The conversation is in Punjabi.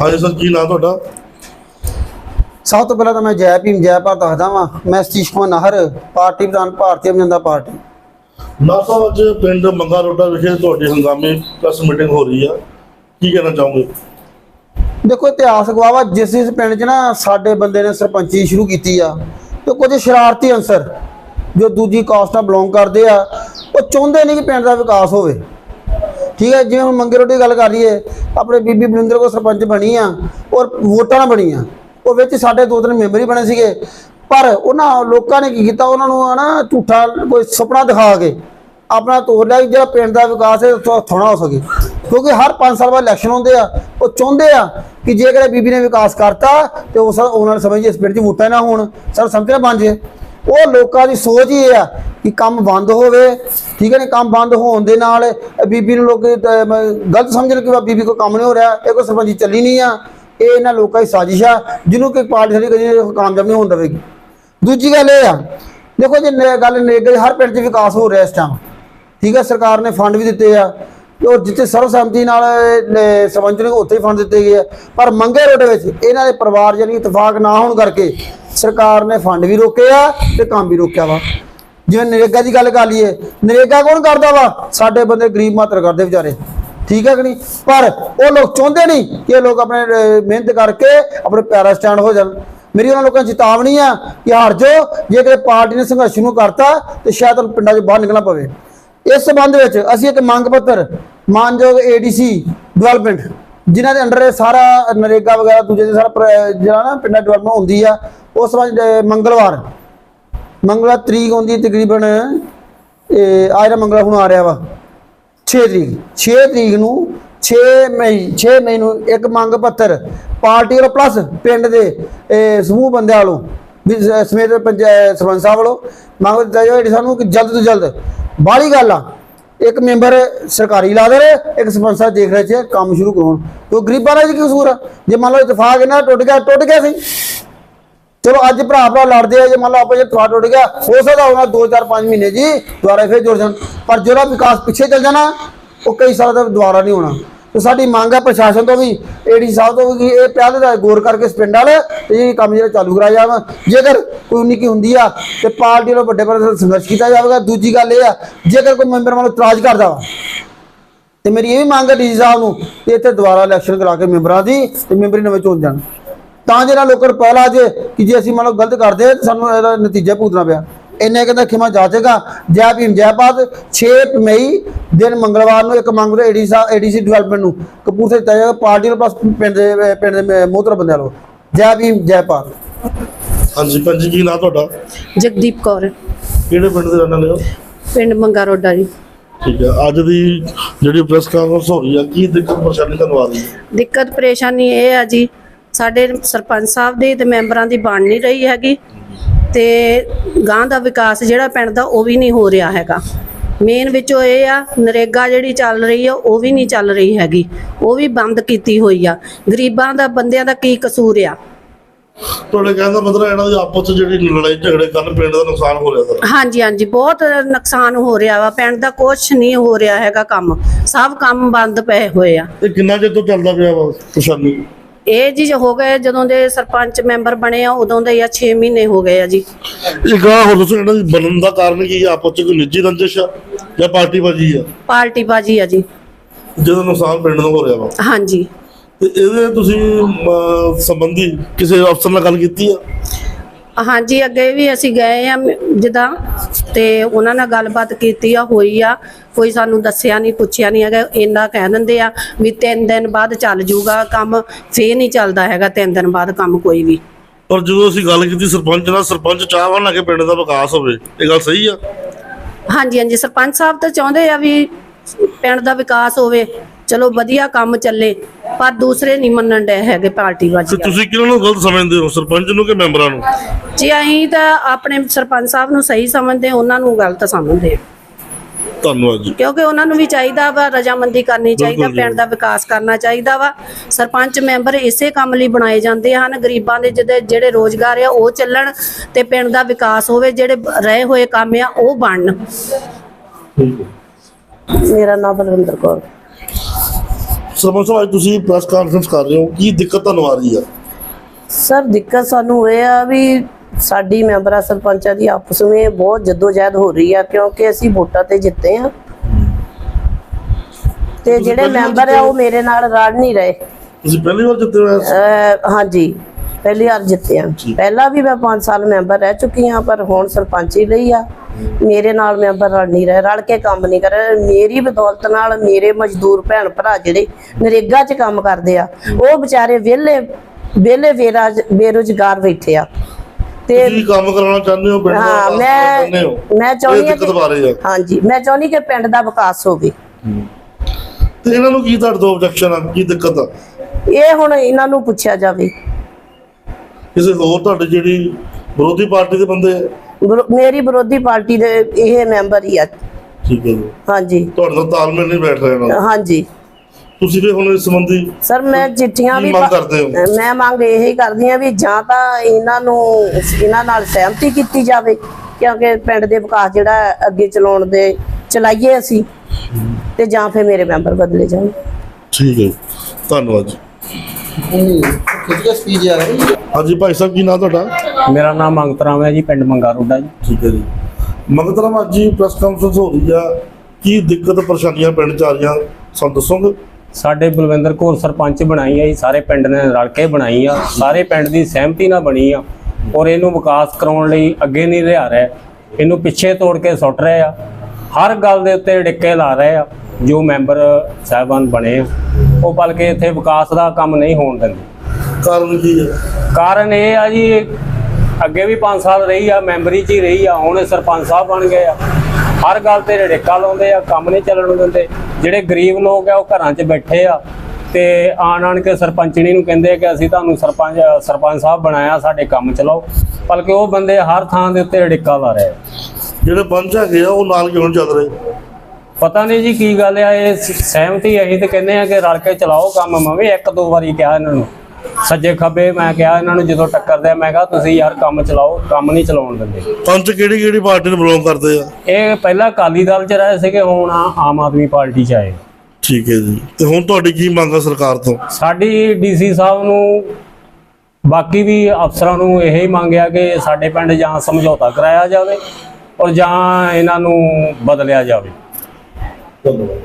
ਹਾਂਜੀ ਸਰ ਕੀ ਨਾਂ ਤੁਹਾਡਾ? ਸਭ ਤੋਂ ਪਹਿਲਾਂ ਤਾਂ ਮੈਂ ਜੈ ਭੀਮ ਜੈ ਭਾਰਤ ਦੱਸਦਾ ਵਾਂ। ਮੈਂ ਸਤੀਸ਼ ਕੁਮਾਰ ਨਾਹਰ ਪਾਰਟੀ ਪ੍ਰਧਾਨ ਭਾਰਤੀ ਜਨਤਾ ਪਾਰਟੀ। ਨਾ ਸਾਹਿਬ ਅੱਜ ਪਿੰਡ ਮੰਗਾ ਰੋਡਾ ਵਿਖੇ ਤੁਹਾਡੀ ਹੰਗਾਮੀ ਪ੍ਰੈਸ ਮੀਟਿੰਗ ਹੋ ਰਹੀ ਆ। ਕੀ ਕਹਿਣਾ ਚਾਹੋਗੇ? ਦੇਖੋ ਇਤਿਹਾਸ ਗਵਾਵਾ ਜਿਸ ਜਿਸ ਪਿੰਡ 'ਚ ਨਾ ਸਾਡੇ ਬੰਦੇ ਨੇ ਸਰਪੰਚੀ ਸ਼ੁਰੂ ਕੀਤੀ ਆ ਤੇ ਕੁਝ ਸ਼ਰਾਰਤੀ ਅੰਸਰ ਜੋ ਦੂਜੀ ਕਾਸਟ ਨਾਲ ਬਿਲੋਂਗ ਕਰਦੇ ਆ ਉਹ ਚਾਹੁੰਦੇ ਨਹੀਂ ਕਿ ਪਿੰਡ ਦਾ ਵਿਕਾਸ ਹੋਵੇ। ਠੀਕ ਹੈ, ਜਿਵੇਂ ਹੁਣ ਮੰਗੇ ਰੋਟੀ ਦੀ ਗੱਲ ਕਰ ਲਈਏ, ਆਪਣੇ ਬੀਬੀ ਬਲਿੰਦਰ ਕੋ ਸਰਪੰਚ ਬਣੀ ਆ, ਔਰ ਵੋਟਾਂ ਨਾਲ ਬਣੀ ਆ, ਉਹ ਵਿੱਚ ਸਾਡੇ ਦੋ ਤਿੰਨ ਮੈਂਬਰ ਹੀ ਬਣੇ ਸੀਗੇ। ਪਰ ਉਹਨਾਂ ਲੋਕਾਂ ਨੇ ਕੀ ਕੀਤਾ, ਉਹਨਾਂ ਨੂੰ ਨਾ ਝੂਠਾ ਕੋਈ ਸੁਪਨਾ ਦਿਖਾ ਕੇ ਆਪਣਾ ਤੋਰ ਲਿਆ ਕਿ ਜਿਹੜਾ ਪਿੰਡ ਦਾ ਵਿਕਾਸ ਹੈ ਥੋ- ਥੋੜ੍ਹਾ ਹੋ ਸਕੇ। ਕਿਉਂਕਿ ਹਰ 5 ਸਾਲ ਬਾਅਦ ਇਲੈਕਸ਼ਨ ਹੁੰਦੇ ਆ, ਉਹ ਚਾਹੁੰਦੇ ਆ ਕਿ ਜੇਕਰ ਬੀਬੀ ਨੇ ਵਿਕਾਸ ਕਰਤਾ, ਤੇ ਉਸ ਉਹਨਾਂ ਨਾਲ ਸਮਝ ਇਸ ਪਿੰਡ 'ਚ ਵੋਟਾਂ ਨਾ ਹੋਣ। ਸਰ ਸਮਝਣਾ ਬਣ ਜੇ। ਉਹ ਲੋਕਾਂ ਦੀ ਸੋਚ ਹੀ ਇਹ ਆ ਕਿ ਕੰਮ ਬੰਦ ਹੋਵੇ ਠੀਕ ਹੈ ਨੇ ਕੰਮ ਬੰਦ ਹੋਣ ਦੇ ਨਾਲ ਬੀਬੀ ਨੂੰ ਲੋਕ ਅਹ, ਮ- ਗਲਤ ਸਮਝਣ ਕਿ ਬੀਬੀ ਕੋ ਕੰਮ ਨਹੀਂ ਹੋ ਰਿਹਾ ਇਹ ਕੋਈ ਸਰਪੰਚੀ ਚੱਲੀ ਨਹੀਂ ਆ ਇਹ ਇਹਨਾਂ ਲੋਕਾਂ ਦੀ ਸਾਜ਼ਿਸ਼ ਆ ਜਿਹਨੂੰ ਕਿ ਪਾਰਟੀ ਸਾਡੀ ਕਦੀ ਕਾਮਯਾਬ ਨਹੀਂ ਹੋਣ ਦੇਵੇਗੀ। ਦੂਜੀ ਗੱਲ ਇਹ ਆ ਦੇਖੋ ਜੇ ਗੱਲ ਨਰੇਗਾ ਹਰ ਪਿੰਡ 'ਚ ਵਿਕਾਸ ਹੋ ਰਿਹਾ ਇਸ ਟਾਈਮ ਠੀਕ ਹੈ ਸਰਕਾਰ ਨੇ ਫੰਡ ਵੀ ਦਿੱਤੇ ਆ ਤੇ ਉਹ ਜਿੱਥੇ ਸਰਵਸੰਮਤੀ ਨਾਲ ਸਰਪੰਚ ਨੇ ਉੱਥੇ ਹੀ ਫੰਡ ਦਿੱਤੇ ਗਏ ਆ ਪਰ ਮੰਗੇ ਰੋਡ ਵਿੱਚ ਇਹਨਾਂ ਦੇ ਪਰਿਵਾਰ ਜਾਨੀ ਇਤਫਾਕ ਨਾ ਹੋਣ ਕਰਕੇ ਸਰਕਾਰ ਨੇ ਫੰਡ ਵੀ ਰੋਕੇ ਆ ਤੇ ਕੰਮ ਵੀ ਰੋਕਿਆ ਵਾ। ਜਿਵੇਂ ਨਰੇਗਾ ਦੀ ਗੱਲ ਕਰ ਲਈਏ, ਨਰੇਗਾ ਕੌਣ ਕਰਦਾ ਵਾ? ਸਾਡੇ ਬੰਦੇ ਗਰੀਬ ਮਾਤਰ ਕਰਦੇ ਵਿਚਾਰੇ। ਠੀਕ ਹੈ ਕਿ ਨਹੀਂ? ਪਰ ਉਹ ਲੋਕ ਚਾਹੁੰਦੇ ਨਹੀਂ ਕਿ ਇਹ ਲੋਕ ਆਪਣੇ ਮਿਹਨਤ ਕਰਕੇ ਆਪਣੇ ਪੈਰਾਂ ਸਟੈਂਡ ਹੋ ਜਾਣ। ਮੇਰੀ ਉਹਨਾਂ ਲੋਕਾਂ ਨੂੰ ਚੇਤਾਵਨੀ ਆ ਕਿ ਹਾਰ ਜਾਓ ਕਿਤੇ ਪਾਰਟੀ ਨੇ ਸੰਘਰਸ਼ ਨੂੰ ਕਰਤਾ, ਤੇ ਸ਼ਾਇਦ ਤੁਹਾਨੂੰ ਪਿੰਡਾਂ 'ਚ ਬਾਹਰ ਨਿਕਲਣਾ ਪਵੇ। ਇਸ ਸੰਬੰਧ ਵਿੱਚ ਅਸੀਂ ਇੱਕ ਮੰਗ ਪੱਤਰ, ਮਾਨਯੋਗ ਏਡੀਸੀ ਡਿਵੈਲਪਮੈਂਟ ਜਿਨ੍ਹਾਂ ਦੇ ਅੰਡਰ ਸਾਰਾ ਨਰੇਗਾ ਵਗੈਰਾ, ਦੂਜੇ ਦੇ ਸਾਰਾ ਜਿਹੜਾ ਨਾ ਪਿੰਡਾਂ ਡਿਵੈਲਪਮੈਂਟ ਹੁੰਦੀ ਆ, ਉਸ ਸੰਬੰਧ ਮੰਗਲਵਾਰ ਮੰਗਲਾ ਤਰੀਕ ਆਉਂਦੀ ਤਕਰੀਬਨ ਇਹ ਆਇਰਾ ਮੰਗਲਾ ਹੁਣ ਆ ਰਿਹਾ ਵਾ 6 ਤਰੀਕ 6 ਤਰੀਕ ਨੂੰ 6 ਮਈ 6 ਮਈ ਨੂੰ ਇੱਕ ਮੰਗ ਪੱਤਰ ਪਾਰਟੀ ਵੱਲੋਂ ਪਲੱਸ ਪਿੰਡ ਦੇ ਇਹ, ਸਮੂਹ ਬੰਦਿਆਂ ਵੱਲੋਂ ਵੀ ਸਮੇਤ ਪੰਚਾਇਤ ਸਰਪੰਚ ਸਾਹਿਬ ਵੱਲੋਂ ਮੰਗ ਦਿੱਤਾ ਜਾਵੇ ਸਾਨੂੰ ਕਿ ਜਲਦ ਤੋਂ ਜਲਦ ਬਾਹਲੀ ਗੱਲ ਆ ਇੱਕ ਮੈਂਬਰ ਸਰਕਾਰੀ ਲਾ ਦੇ ਇੱਕ ਸਰਪੰਚ ਸਾਹਿਬ ਦੇਖ ਰਹੇ ਚ ਕੰਮ ਸ਼ੁਰੂ ਕਰਾਉਣ। ਉਹ ਗਰੀਬਾਂ ਦਾ ਜੀ ਕੀ ਕਸੂਰ ਆ? ਜੇ ਮੰਨ ਲਓ ਇਤਫਾਕ ਇਹਨਾਂ ਟੁੱਟ ਗਿਆ ਟੁੱਟ ਗਿਆ ਸੀ। ਚਲੋ ਅੱਜ ਭਰਾ ਭਰਾ ਲੜਦੇ ਆ, ਜੇ ਮੰਨ ਲਓ ਆਪਾਂ ਜੇ ਤੁਹਾਡਾ ਟੁੱਟ ਗਿਆ, ਹੋ ਸਕਦਾ ਉਹਨਾਂ 2 4 5 ਮਹੀਨੇ ਜੀ, ਦੁਬਾਰਾ ਫੇਰ ਜੁੜ ਜਾਣ। ਪਰ ਜਿਹੜਾ ਵਿਕਾਸ ਪਿੱਛੇ ਚੱਲ ਜਾਣਾ, ਉਹ ਕਈ ਸਾਲਾਂ ਤੱਕ ਦੁਬਾਰਾ ਨਹੀਂ ਹੋਣਾ। ਤੇ ਸਾਡੀ ਮੰਗ ਹੈ ਪ੍ਰਸ਼ਾਸਨ ਤੋਂ ਵੀ, ਏਡੀ ਸਾਹਿਬ ਤੋਂ ਵੀ ਇਹ ਪਹਿਲ ਦਾ ਗੌਰ ਕਰਕੇ ਇਸ ਪਿੰਡ ਵਾਲੇ ਤੇ ਇਹ ਕੰਮ ਜਿਹੜਾ ਚਾਲੂ ਕਰਾਇਆ ਜਾਵੇ। ਜੇਕਰ ਕੋਈ ਉਨੀ ਕੀ ਹੁੰਦੀ ਆ ਤੇ ਪਾਰਟੀ ਵੱਲੋਂ ਵੱਡੇ ਪੱਧਰ ਤੇ ਸੰਘਰਸ਼ ਕੀਤਾ ਜਾਵੇਗਾ, ਦੂਜੀ ਗੱਲ ਇਹ ਆ, ਜੇਕਰ ਕੋਈ ਮੈਂਬਰ ਵੱਲੋਂ ਇਤਰਾਜ਼ ਕਰਦਾ ਵਾ, ਤੇ ਮੇਰੀ ਇਹ ਵੀ ਮੰਗ ਹੈ ਡੀ ਸਾਹਿਬ ਨੂੰ ਕਿ ਇੱਥੇ ਦੁਬਾਰਾ ਇਲੈਕਸ਼ਨ ਕਰਾ ਕੇ ਮੈਂਬਰਾਂ ਦੀ ਤੇ ਮੈਂਬਰੀ ਨਵੇਂ ਚੁਣ ਜਾਣ। ਤਾਂ ਜਿਹੜਾ ਲੋਕਾਂ ਨੂੰ ਪਹਿਲਾ ਜੇ ਕਿ ਜੇ ਅਸੀਂ ਮੰਨ ਲਓ ਗਲਤ ਕਰਦੇ ਹਾਂ, ਤਾਂ ਸਾਨੂੰ ਇਹਦਾ ਨਤੀਜਾ ਭੁਗਤਣਾ ਪਿਆ। ਇੰਨੇ ਕਹਿੰਦਾ ਖਿਮਾ ਜਾਚੇਗਾ ਜੈ ਭੀਮ ਜੈ ਭਾਰਤ। 6 ਮਈ ਦਿਨ ਮੰਗਲਵਾਰ ਨੂੰ ਇੱਕ ਮੰਗ ਤੇ ਏਡੀਸੀ ਏਡੀਸੀ ਡਿਵੈਲਪਮੈਂਟ ਨੂੰ। ਕਪੂਰਥਲੇ ਦਿੱਤਾ ਜਾਏਗਾ ਪਾਰਟੀ ਨੂੰ ਪਲੱਸ ਪਿੰਡ ਦੇ ਪਿੰਡ ਦੇ ਮੋਹਤਰ ਬੰਦਿਆਂ ਨੂੰ। ਜੈ ਭੀਮ ਜੈ ਭਾਰਤ। ਹਾਂਜੀ ਪੰਜ ਕੀ ਨਾਂ ਤੁਹਾਡਾ? ਜਗਦੀਪ ਕੌਰ। ਕਿਹੜੇ ਪਿੰਡ ਦੇ ਰਹਿਣ ਵਾਲੇ ਹੋ? ਪਿੰਡ ਮੰਗਾ ਰੋਡਾ ਜੀ। ਠੀਕ ਹੈ ਅੱਜ ਦੀ ਜਿਹੜੀ ਪ੍ਰੈਸ ਕਾਨਫਰੰਸ ਹੋ ਰਹੀ ਆ ਕੀ ਦਿੱਕਤ ਪਰੇਸ਼ਾਨੀ ਤੁਹਾਨੂੰ ਆ ਰਹੀ ਹੈ? ਦਿੱਕਤ ਪਰੇਸ਼ਾਨੀ ਇਹ ਆ ਜੀ ਸਾਡੇ ਸਰਪੰਚ ਸਾਹਿਬ ਦੀ ਤੇ ਮੈਂਬਰਾਂ ਦੀ ਬਣ ਨਹੀਂ ਰਹੀ ਹੈਗੀ ਤੇ ਗਾਂ ਦਾ ਵਿਕਾਸ ਜਿਹੜਾ ਪਿੰਡ ਦਾ ਉਹ ਵੀ ਨਹੀਂ ਹੋ ਰਿਹਾ ਹੈਗਾ। ਮੇਨ ਵਿੱਚੋਂ ਇਹ ਆ ਨਰੇਗਾ ਜਿਹੜੀ ਚੱਲ ਰਹੀ ਆ ਉਹ ਵੀ ਨਹੀਂ ਚੱਲ ਰਹੀ ਹੈਗੀ। ਉਹ ਵੀ ਬੰਦ ਕੀਤੀ ਹੋਈ ਆ। ਗਰੀਬਾਂ ਦਾ ਬੰਦਿਆਂ ਦਾ ਕੀ ਕਸੂਰ ਆ? ਤੁਹਾਡੇ ਕਹਿਣ ਦਾ ਮਤਲਬ ਇਹਨਾਂ ਦੀ ਆਪਸ ਚ ਜਿਹੜੀ ਲੜਾਈ ਝਗੜੇ ਕਰਨ ਪਿੰਡ ਦਾ ਨੁਕਸਾਨ ਹੋ ਰਿਹਾ ਸਰ। ਹਾਂਜੀ ਹਾਂਜੀ। ਬਹੁਤ ਨੁਕਸਾਨ ਹੋ ਰਿਹਾ ਵਾ। ਪਿੰਡ ਦਾ ਕੁਝ ਨਹੀਂ ਹੋ ਰਿਹਾ ਹੈਗਾ ਕੰਮ। ਸਭ ਕੰਮ ਬੰਦ ਪਏ ਹੋਏ ਆ। ਇਹ ਕਿੰਨਾ ਚਿਰ ਤੋਂ ਚੱਲਦਾ ਪਿਆ ਵਾ ਪਰੇਸ਼ਾਨੀ ਇਹ ਜੀ ਹੋ ਗਏ ਜਦੋਂ ਦੇ ਸਰਪੰਚ ਮੈਂਬਰ ਬਣੇ ਆ ਉਦੋਂ ਦੇ ਆ 6 ਮਹੀਨੇ ਹੋ ਗਏ ਆ ਜੀ। ਇਹ ਗਾਹ ਹੋਰ ਦੱਸੋ ਇਹਨਾਂ ਦੀ ਬਣਨ ਦਾ ਕਾਰਨ ਕੀ ਹੈ ਆਪਸ ਚ ਕੋਈ ਨਿੱਜੀ ਰੰਜਿਸ਼ ਆ ਜਾਂ ਪਾਰਟੀ ਬਾਜੀ ਆ? ਪਾਰਟੀ ਬਾਜੀ ਆ ਜੀ। ਜਿਹਦਾ ਨੁਕਸਾਨ ਪਿੰਡ ਨੂੰ ਹੋ ਰਿਹਾ ਵਾ। ਹਾਂਜੀ। ਤੇ ਇਹਦੇ ਤੁਸੀਂ ਅਮ, ਸੰਬੰਧੀ ਕਿਸੇ ਅਫਸਰ ਨਾਲ ਗੱਲ ਕੀਤੀ ਆ? ਹਾਂਜੀ ਅੱਗੇ ਵੀ ਅਸੀਂ ਗਏ ਆ ਜਿੱਦਾਂ ਤੇ ਉਹਨਾਂ ਨਾਲ ਗੱਲਬਾਤ ਕੀਤੀ ਆ ਹੋਈ ਆ। ਕੋਈ ਸਾਨੂੰ ਦੱਸਿਆ ਨਹੀਂ ਪੁੱਛਿਆ ਨਹੀਂ ਹੈਗਾ ਇੰਨਾ ਕਹਿ ਦਿੰਦੇ ਆ ਵੀ ਤਿੰਨ ਦਿਨ ਬਾਅਦ ਚੱਲ ਜੂਗਾ ਕੰਮ ਫੇਰ ਨਹੀਂ ਚੱਲਦਾ ਹੈਗਾ ਤਿੰਨ ਦਿਨ ਬਾਅਦ ਕੰਮ ਕੋਈ ਵੀ। ਪਰ ਜਦੋਂ ਅਸੀਂ ਗੱਲ ਕੀਤੀ ਸਰਪੰਚ ਨਾਲ ਸਰਪੰਚ ਚਾਹਵਾਨ ਆ ਕਿ ਪਿੰਡ ਦਾ ਵਿਕਾਸ ਹੋਵੇ ਇਹ ਗੱਲ ਸਹੀ ਆ? ਹਾਂਜੀ ਹਾਂਜੀ ਸਰਪੰਚ ਸਾਹਿਬ ਤਾਂ ਚਾਹੁੰਦੇ ਆ ਵੀ ਪਿੰਡ ਦਾ ਵਿਕਾਸ ਹੋਵੇ। ਚਲੋ ਵਧੀਆ ਕੰਮ ਚੱਲੇ ਪਰ ਦੂਸਰੇ ਨਹੀਂ ਮੰਨਣ ਡਏ ਹੈਗੇ ਪਾਰਟੀ ਤੇ ਤੁਸੀਂ ਕਿਹਨਾਂ ਨੂੰ ਗਲਤ ਸਮਝਦੇ ਹੋ ਸਰਪੰਚ ਨੂੰ ਕਿ ਮੈਂਬਰਾਂ ਨੂੰ? ਜੀ ਅਸੀਂ ਤਾਂ ਆਪਣੇ ਸਰਪੰਚ ਸਾਹਿਬ ਨੂੰ ਸਹੀ ਸਮਝਦੇ ਉਹਨਾਂ ਨੂੰ ਗਲਤ ਸਮਝਦੇ ਧੰਨਵਾਦ ਜੀ। ਕਿਉਂਕਿ ਉਹਨਾਂ ਨੂੰ ਵੀ ਚਾਹੀਦਾ ਵਾ ਰਜਾਮੰਦੀ ਕਰਨੀ ਚਾਹੀਦਾ ਬਿਲਕੁਲ ਜੀ। ਪਿੰਡ ਦਾ ਵਿਕਾਸ ਕਰਨਾ ਚਾਹੀਦਾ ਵਾ। ਸਰਪੰਚ ਮੈਂਬਰ ਇਸੇ ਕੰਮ ਲਈ ਬਣਾਏ ਜਾਂਦੇ ਹਨ ਗਰੀਬਾਂ ਦੇ ਜਿਹਦੇ ਜਿਹੜੇ ਰੋਜ਼ਗਾਰ ਆ ਉਹ ਚੱਲਣ ਤੇ ਪਿੰਡ ਦਾ ਵਿਕਾਸ ਹੋਵੇ ਜਿਹੜੇ ਬ- ਰਹੇ ਹੋਏ ਕੰਮ ਆ ਉਹ ਬਣਨ। ਮੇਰਾ ਨਾਮ ਬਲਵਿੰਦਰ ਕੌਰ। ਸਰਪੰਚ ਸਾਹਿਬ ਅੱਜ ਤੁਸੀਂ ਪ੍ਰੈਸ ਕਾਨਫਰੰਸ ਕਰ ਰਹੇ ਹੋ। ਕੀ ਦਿੱਕਤ ਤੁਹਾਨੂੰ ਆ ਰਹੀ ਆ? ਸਰ ਦਿੱਕਤ ਸਾਨੂੰ ਇਹ ਆ ਵੀ ਸਾਡੀ ਮੈਂਬਰਾਂ ਸਰਪੰਚਾਂ ਦੀ ਆਪਸ ਵਿੱਚ ਬਹੁਤ ਜਦੋਜਹਿਦ ਹੋ ਰਹੀ ਆ ਕਿਉਂਕਿ ਅਸੀਂ ਵੋਟਾਂ ਤੇ ਜਿੱਤੇ ਆ। ਤੇ ਜਿਹੜੇ ਮੈਂਬਰ ਆ ਉਹ ਮੇਰੇ ਨਾਲ ਰਲ ਨਹੀਂ ਰਹੇ। ਤੁਸੀਂ ਪਹਿਲੀ ਵਾਰ ਜਿੱਤੇ ਅਹ ਹਾਂਜੀ ਪਹਿਲੀ ਵਾਰ ਜਿੱਤੇ ਆ। ਜੀ। ਪਹਿਲਾਂ ਵੀ ਮੈਂ 5 ਸਾਲ ਮੈਂਬਰ ਰਹਿ ਚੁੱਕੀ ਆ ਪਰ ਹੁਣ ਸਰਪੰਚ ਹੀ ਰਹੀ ਆ। ਮੇਰੇ ਨਾਲ ਮੈਂਬਰ ਰਲ ਨਹੀਂ ਰਹੇ ਰਲ ਕੇ ਕੰਮ ਨਹੀਂ ਕਰ ਰਹੇ ਮੇਰੀ ਬਦੌਲਤ ਨਾਲ ਮੇਰੇ ਮਜ਼ਦੂਰ ਭੈਣ ਭਰਾ ਜਿਹੜੇ ਨਰੇਗਾ 'ਚ ਕੰਮ ਕਰਦੇ ਆ ਉਹ ਵਿਚਾਰੇ ਵਿਹਲੇ ਵਿਹਲੇ ਬੇਰਾਜ ਬੇਰੁਜ਼ਗਾਰ ਬੈਠੇ ਆ। ਤੇ ਕੀ ਕੰਮ ਕਰਾਉਣਾ ਚਾਹੁੰਦੇ ਹੋ ਪਿੰਡ ਦਾ ਹਾਂ ਮੈਂ ਮੈਂ ਚਾਹੁੰਦੀ ਹਾਂ ਕਿ ਹਾਂਜੀ ਮੈਂ ਚਾਹੁੰਦੀ ਕਿ ਪਿੰਡ ਦਾ ਵਿਕਾਸ ਹੋਵੇ। ਤੇ ਇਹਨਾਂ ਨੂੰ ਕੀ ਤੁਹਾਡੇ ਤੋਂ ਆਬਜੈਕਸ਼ਨ ਆ? ਕੀ ਦਿੱਕਤ ਆ? ਇਹ ਹੁਣ ਇਹਨਾਂ ਨੂੰ ਪੁੱਛਿਆ ਜਾਵੇ। ਕਿਸੇ ਹੋਰ ਤੁਹਾਡੇ ਜਿਹੜੀ ਵਿਰੋਧੀ ਪਾਰਟੀ ਦੇ ਬੰਦੇ? ਵਿਰੋ- ਮੇਰੀ ਵਿਰੋਧੀ ਪਾਰਟੀ ਦੇ ਇਹ ਮੈਂਬਰ ਹੀ ਆ। ਠੀਕ ਹੈ ਜੀ। ਹਾਂਜੀ। ਤੁਹਾਡੇ ਨਾਲ ਤਾਲਮੇਲ ਨਹੀਂ ਬੈਠ ਰਿਹਾ ਨਾਲ ਹਾਂਜੀ। ਤੁਸੀਂ ਵੀ ਹੁਣ ਇਸ ਸੰਬੰਧੀ ਸਰ ਮੈਂ ਚਿੱਠੀਆਂ ਕੀ ਵੀ ਮੰਗ ਪਾ- ਕਰਦੇ ਹੋ? ਮੈਂ ਮੰਗ ਇਹ ਹੀ ਕਰਦੀ ਆ ਵੀ ਜਾਂ ਤਾਂ ਇਹਨਾਂ ਨੂੰ ਇਹਨਾਂ ਨਾਲ ਸਹਿਮਤੀ ਕੀਤੀ ਜਾਵੇ ਕਿਉਂਕਿ ਪਿੰਡ ਦੇ ਵਿਕਾਸ ਜਿਹੜਾ ਹੈ ਅੱਗੇ ਚਲਾਉਣ ਦੇ ਚਲਾਈਏ ਅਸੀਂ ਤੇ ਜਾਂ ਫਿਰ ਮੇਰੇ ਮੈਂਬਰ ਬਦਲੇ ਜਾਣ। ਠੀਕ ਹੈ। ਧੰਨਵਾਦ ਜੀ। ਕਿਹਦੀ ਸਪੀਚ ਆ ਰਹੀ ਹਾਂਜੀ ਭਾਈ ਸਾਹਿਬ ਕੀ ਨਾਮ ਤੁਹਾਡਾ? ਮੇਰਾ ਨਾਮ ਮੰਗਤ ਰਾਮ ਹੈ ਜੀ ਪਿੰਡ ਮੰਗਾ ਰੋਡਾ ਜੀ। ਠੀਕ ਹੈ ਜੀ। ਮੰਗਤਰਾਮ ਅੱਜ ਜੀ ਪ੍ਰੈਸ ਕਾਨਫਰੰਸ ਹੋ ਰਹੀ ਆ। ਕੀ ਦਿੱਕਤ ਪਰੇਸ਼ਾਨੀਆਂ ਪਿੰਡ ਚ ਆ ਰਹੀਆਂ? ਸਾਨੂੰ ਦੱਸੋਗੇ? ਸਾਡੇ ਬਲਵਿੰਦਰ ਕੌਰ ਸਰਪੰਚ ਬਣਾਈ ਹੈ ਜੀ ਸਾਰੇ ਪਿੰਡ ਨੇ ਰਲ ਕੇ ਬਣਾਈ ਆ। ਸਾਰੇ ਪਿੰਡ ਦੀ ਸਹਿਮਤੀ ਨਾਲ ਬਣੀ ਆ ਔਰ ਇਹਨੂੰ ਵਿਕਾਸ ਕਰਾਉਣ ਲਈ ਅੱਗੇ ਨਹੀਂ ਲਿਆ ਰਿਹਾ। ਇਹਨੂੰ ਪਿੱਛੇ ਤੋੜ ਕੇ ਸੁੱਟ ਰਹੇ ਆ। ਹਰ ਗੱਲ ਦੇ ਉੱਤੇ ਡਿੱਕੇ ਲਾ ਰਹੇ ਆ। ਜੋ ਮੈਂਬਰ ਸਾਹਿਬਾਨ ਬਣੇ ਆ ਉਹ ਬਲਕਿ ਇੱਥੇ ਵਿਕਾਸ ਦਾ ਕੰਮ ਨਹੀਂ ਹੋਣ ਦਿੰਦੇ। ਕਾਰਨ ਕੀ ਹੈ? ਕਾਰਨ ਇਹ ਆ ਜੀ ਅੱਗੇ ਵੀ 5 ਸਾਲ ਰਹੀ ਆ ਮੈਂਬਰੀ ਚ ਹੀ ਰਹੀ ਆ ਹੁਣ ਸਰਪੰਚ ਸਾਹਿਬ ਬਣ ਗਏ ਆ। ਹਰ ਗੱਲ ਤੇ ਰੜੇਕਾ ਲਾਉਂਦੇ ਆ ਕੰਮ ਨਹੀਂ ਚੱਲਣ ਦਿੰਦੇ। ਜਿਹੜੇ ਗਰੀਬ ਲੋਕ ਆ ਉਹ ਘਰਾਂ 'ਚ ਬੈਠੇ ਆ। ਤੇ ਆਣ ਆਣ ਕੇ ਸਰਪੰਚਣੀ ਨੂੰ ਕਹਿੰਦੇ ਆ ਕਿ ਅਸੀਂ ਤੁਹਾਨੂੰ ਸਰਪੰਚ ਸਰਪੰਚ ਸਾਹਿਬ ਬਣਾਇਆ ਸਾਡੇ ਕੰਮ ਚਲਾਓ। ਬਲਕਿ ਉਹ ਬੰਦੇ ਹਰ ਥਾਂ ਦੇ ਉੱਤੇ ਰੜੇਕਾ ਲਾ ਰਹੇ ਜਿਹੜੇ ਪੰਚ ਹੈਗੇ ਆ ਉਹ ਨਾਲ ਕਿਉਂ ਚੱਲ ਰਹੇ? ਪਤਾ ਨਹੀਂ ਜੀ ਕੀ ਗੱਲ ਆ ਇਹ ਸਹਿਮਤੀ ਅਸੀਂ ਤੇ ਕਹਿੰਦੇ ਆ ਕਿ ਰਲ ਕੇ ਚਲਾਓ ਕੰਮ ਮੈਂ ਵੀ ਇੱਕ ਦੋ ਵਾਰੀ ਕਿਹਾ ਇਹਨਾਂ ਨੂੰ। ਸੱਜੇ ਖੱਬੇ ਮੈਂ ਕਿਹਾ ਇਹਨਾਂ ਨੂੰ ਜਦੋਂ ਟੱਕਰਦੇ ਆ, ਮੈਂ ਕਿਹਾ ਤੁਸੀਂ ਯਾਰ ਕੰਮ ਚਲਾਓ ਕੰਮ ਨਹੀਂ ਚਲਾਉਣ ਦਿੰਦੇ। ਪੰਚ ਕਿਹੜੀ ਕਿਹੜੀ ਪਾਰਟੀ ਨੂੰ ਬਿਲੋਂਗ ਕਰਦੇ ਆ? ਇਹ ਪਹਿਲਾਂ ਅਕਾਲੀ ਦਲ 'ਚ ਰਹੇ ਸੀਗੇ ਹੁਣ ਆਮ ਆਦਮੀ ਪਾਰਟੀ 'ਚ ਆਏ। ਠੀਕ ਹੈ ਜੀ। ਤੇ ਹੁਣ ਤੁਹਾਡੀ ਕੀ ਮੰਗ ਆ ਸਰਕਾਰ ਤੋਂ? ਸਾਡੀ ਡੀਸੀ ਸਾਹਿਬ ਨੂੰ ਬਾਕੀ ਵੀ ਅਫਸਰਾਂ ਨੂੰ ਇਹ ਹੀ ਮੰਗਿਆ ਕਿ ਸਾਡੇ ਪਿੰਡ ਜਾਂ ਸਮਝੌਤਾ ਕਰਾਇਆ ਜਾਵੇ ਔਰ ਜਾਂ ਇਹਨਾਂ ਨੂੰ ਬਦਲਿਆ ਜਾਵੇ। ਧੰਨਵਾਦ।